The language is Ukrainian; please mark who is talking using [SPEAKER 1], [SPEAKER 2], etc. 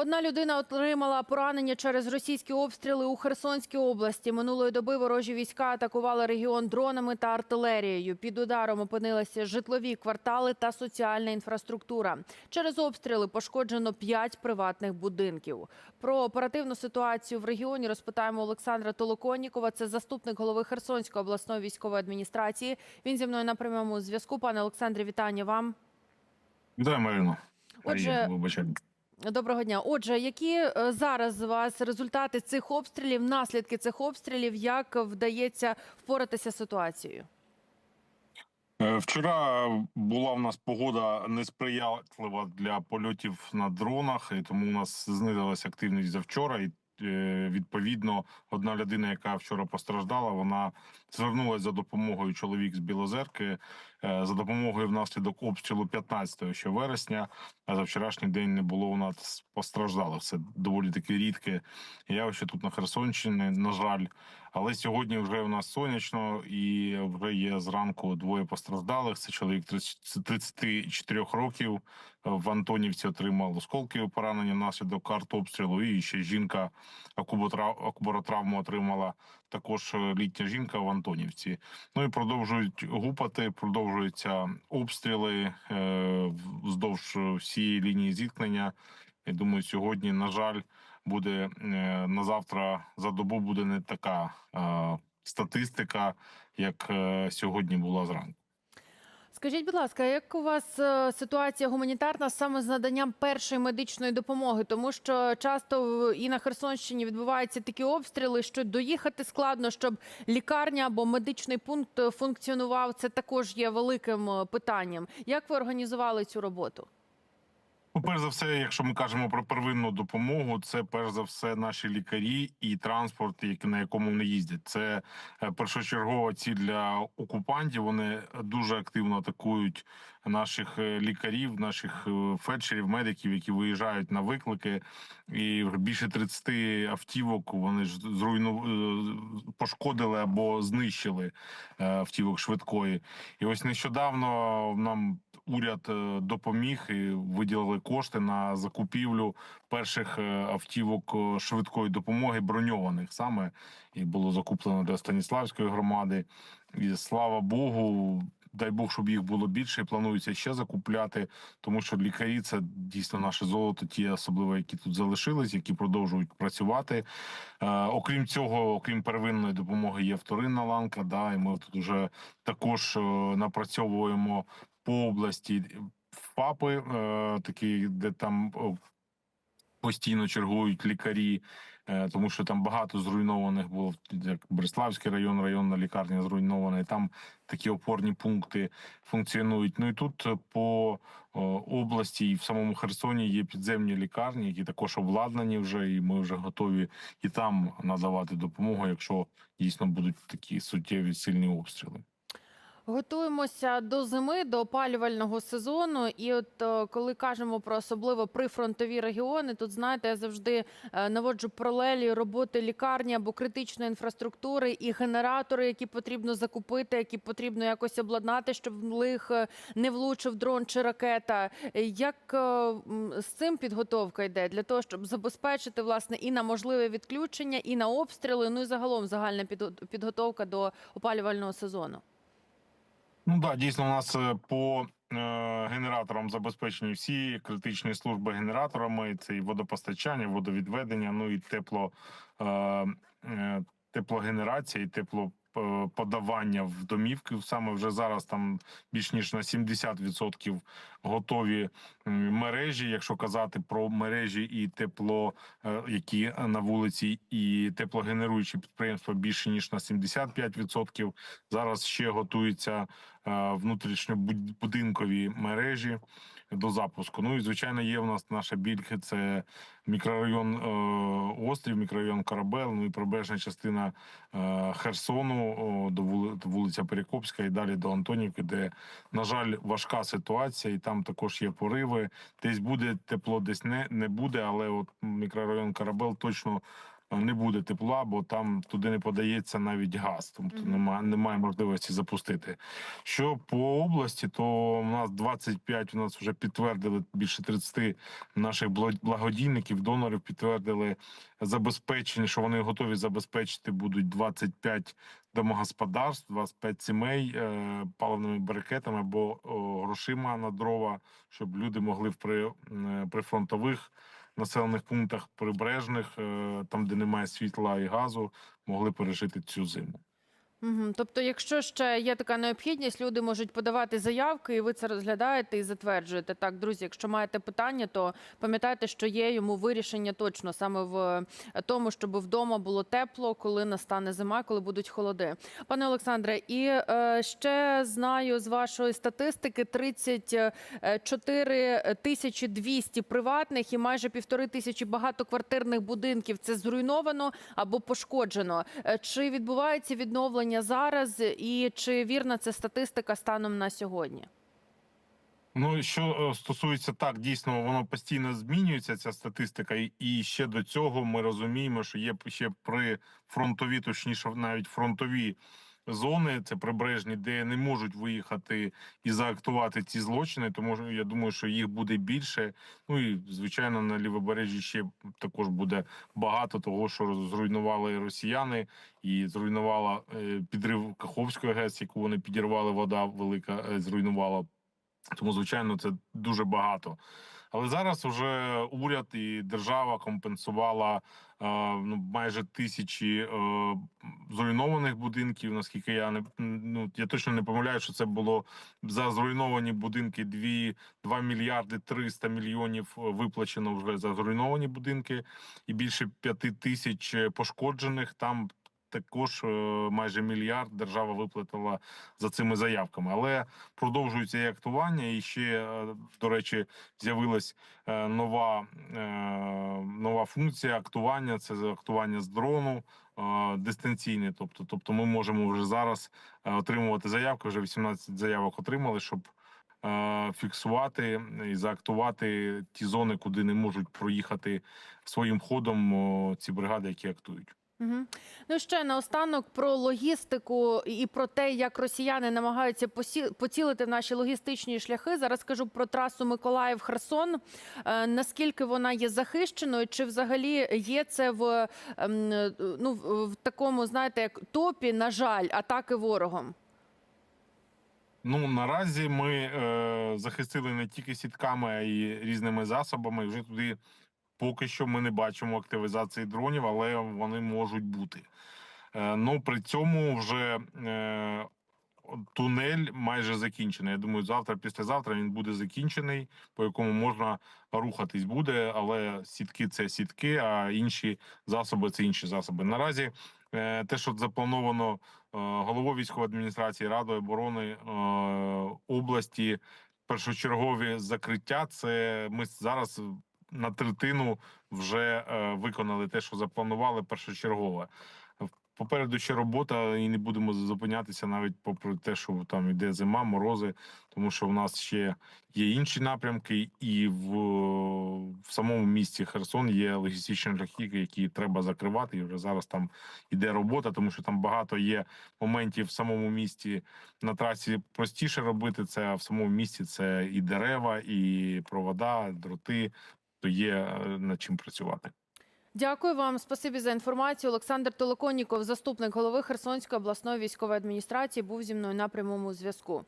[SPEAKER 1] Одна людина отримала поранення через російські обстріли у Херсонській області. Минулої доби ворожі війська атакували регіон дронами та артилерією. Під ударом опинилися житлові квартали та соціальна інфраструктура. Через обстріли пошкоджено п'ять приватних будинків. Про оперативну ситуацію в регіоні розпитаємо Олександра Толоконнікова. Це заступник голови Херсонської обласної військової адміністрації. Він зі мною на прямому зв'язку. Пане Олександре, вітання вам.
[SPEAKER 2] Вітаю, Марино.
[SPEAKER 1] Отже,
[SPEAKER 2] Марія, вибачай.
[SPEAKER 1] Доброго дня. Отже, які е, зараз у вас результати цих обстрілів, наслідки цих обстрілів, як вдається впоратися з ситуацією?
[SPEAKER 2] Е, Вчора була в нас погода несприятлива для польотів на дронах, і тому у нас знизилася активність завчора. І е, відповідно, одна людина, яка вчора постраждала, вона звернулася за допомогою чоловік з Білозерки за допомогою внаслідок обстрілу 15 ще вересня. А за вчорашній день не було у нас постраждалих. Це доволі таки рідке явище тут на Херсонщині. На жаль, але сьогодні вже у нас сонячно і вже є зранку двоє постраждалих. Це чоловік 30 34 років е, в Антонівці отримав осколкові поранення внаслідок артобстрілу. І ще жінка акуботра- акубаротравму отримала також е, літня жінка в Антонівці. Ну і продовжують гупати, продовжуються обстріли е, вздовж всієї лінії зіткнення. Я думаю, сьогодні, на жаль, буде е, на завтра за добу буде не така е, статистика, як е, сьогодні була зранку.
[SPEAKER 1] Скажіть, будь ласка, як у вас е, ситуація гуманітарна саме з наданням першої медичної допомоги? Тому що часто і на Херсонщині відбуваються такі обстріли, що доїхати складно, щоб лікарня або медичний пункт е, функціонував. Це також є великим е, питанням. Як ви організували цю роботу?
[SPEAKER 2] Ну, перш за все, якщо ми кажемо про первинну допомогу, це перш за все наші лікарі і транспорт, на якому вони їздять. Це е, першочергова ціль для окупантів. Вони дуже активно атакують наших е, лікарів, наших е, фельдшерів, медиків, які виїжджають на виклики. І більше 30 автівок вони ж зруйну пошкодили або знищили автівок швидкої. І ось нещодавно нам уряд е, допоміг і виділили кошти на закупівлю перших е, автівок е, швидкої допомоги, броньованих саме і було закуплено для Станіславської громади. І слава Богу. Дай Бог, щоб їх було більше, і планується ще закупляти, тому що лікарі це дійсно наше золото, ті особливо, які тут залишились, які продовжують працювати. Е, окрім цього, окрім первинної допомоги, є вторинна ланка. Да, і ми тут вже також напрацьовуємо по області ФАПи, е, такі, де там постійно чергують лікарі, е, тому що там багато зруйнованих було як Береславський район, районна лікарня зруйнована. і Там такі опорні пункти функціонують. Ну і тут е, по області і в самому Херсоні є підземні лікарні, які також обладнані вже, і ми вже готові і там надавати допомогу, якщо дійсно будуть такі суттєві сильні обстріли.
[SPEAKER 1] Готуємося до зими, до опалювального сезону. І от е, коли кажемо про особливо прифронтові регіони, тут знаєте, я завжди е, наводжу паралелі роботи лікарні або критичної інфраструктури і генератори, які потрібно закупити, які потрібно якось обладнати, щоб в них е, не влучив дрон чи ракета. Як з цим підготовка йде для того, щоб забезпечити власне і на можливе відключення, і на обстріли, ну і загалом загальна підготовка до опалювального сезону?
[SPEAKER 2] Ну да, дійсно, у нас е, по е, генераторам забезпечені всі критичні служби генераторами. Це і водопостачання, водовідведення, ну і тепло, е, теплогенерація, і тепло. Подавання в домівки саме вже зараз там більш ніж на 70% готові мережі. Якщо казати про мережі і тепло, е, які на вулиці, і теплогенеруючі підприємства більше ніж на 75%. Зараз ще готуються е, внутрішньобудинкові мережі до запуску. Ну і звичайно, є в нас наша білька. Це мікрорайон е, Острів, мікрорайон Корабел, ну і прибережна частина е, Херсону о, до вули- вулиця Перекопська і далі до Антонівки, де, на жаль, важка ситуація, і там також є пориви. Десь буде тепло, десь не, не буде, але от мікрорайон Корабел точно не буде тепла, бо там туди не подається навіть газ, тобто
[SPEAKER 1] Мгм.
[SPEAKER 2] немає, немає можливості запустити. Що по області, то у нас 25, у нас вже підтвердили більше 30 наших бла- благодійників, донорів підтвердили забезпечення, що вони готові забезпечити будуть 25 домогосподарств, 25 сімей е, паливними брикетами або о, грошима на дрова, щоб люди могли в при, е, прифронтових населених пунктах прибережних, е, там де немає світла і газу, могли пережити цю зиму.
[SPEAKER 1] Тобто, якщо ще є така необхідність, люди можуть подавати заявки, і ви це розглядаєте і затверджуєте. Так, друзі, якщо маєте питання, то пам'ятайте, що є йому вирішення точно саме в е, тому, щоб вдома було тепло, коли настане зима, коли будуть холоди. Пане Олександре, і е, ще знаю з вашої статистики 34 тисячі 200 приватних і майже півтори тисячі багатоквартирних будинків. Це зруйновано або пошкоджено. Е, Чи відбувається відновлення зараз, і чи вірна це статистика станом на сьогодні?
[SPEAKER 2] Ну що е, стосується так, дійсно воно постійно змінюється ця статистика, і ще до цього ми розуміємо, що є ще при фронтові, точніше, навіть фронтові зони, це прибережні, де не можуть виїхати і заактувати ці злочини. Тому я думаю, що їх буде більше. Ну і звичайно на лівобережжі ще також буде багато того, що зруйнували росіяни, і зруйнувала е, підрив Каховської ГЕС, яку вони підірвали. Вода велика е, зруйнувала. Тому, звичайно, це дуже багато. Але зараз вже уряд і держава компенсувала е, ну, майже тисячі е, зруйнованих будинків. Наскільки я не ну я точно не помиляю, що це було за зруйновані будинки 2, 2 мільярди 300 мільйонів е, виплачено вже за зруйновані будинки, і більше 5 тисяч пошкоджених. Там також е, майже мільярд держава виплатила за цими заявками, але продовжується і актування. І ще е, до речі, з'явилась е, нова, нова функція актування. Це актування з дрону дистанційне. Тобто, тобто, ми можемо вже зараз отримувати заявки. Вже 18 заявок отримали, щоб фіксувати і заактувати ті зони, куди не можуть проїхати своїм ходом ці бригади, які актують.
[SPEAKER 1] Угу. Ну ще наостанок про логістику і про те, як росіяни намагаються поцілити наші логістичні шляхи. Зараз кажу про трасу Миколаїв-Херсон. Е, наскільки вона є захищеною? Чи взагалі є це в е, ну в такому, знаєте, як топі, на жаль, атаки ворогом?
[SPEAKER 2] Ну наразі ми е, захистили не тільки сітками, а й різними засобами. Вже туди поки що ми не бачимо активізації дронів, але вони можуть бути. Е, ну при цьому вже е, тунель майже закінчений. Я думаю, завтра, післязавтра він буде закінчений, по якому можна рухатись буде, але сітки це сітки, а інші засоби це інші засоби. Наразі е, те, що заплановано головою військової адміністрації, радою оборони області, першочергові закриття. Це ми зараз на третину вже е, виконали те, що запланували першочергове. Попереду ще робота, і не будемо зупинятися навіть попри те, що там йде зима, морози, тому що в нас ще є інші напрямки, і в, в самому місті Херсон є логістичні шляхи, які треба закривати. І вже зараз там іде робота, тому що там багато є моментів в самому місті на трасі простіше робити це, а в самому місті це і дерева, і провода, дроти. То є е, над чим працювати.
[SPEAKER 1] Дякую вам, спасибі за інформацію. Олександр Толоконніков, заступник голови Херсонської обласної військової адміністрації, був зі мною на прямому зв'язку.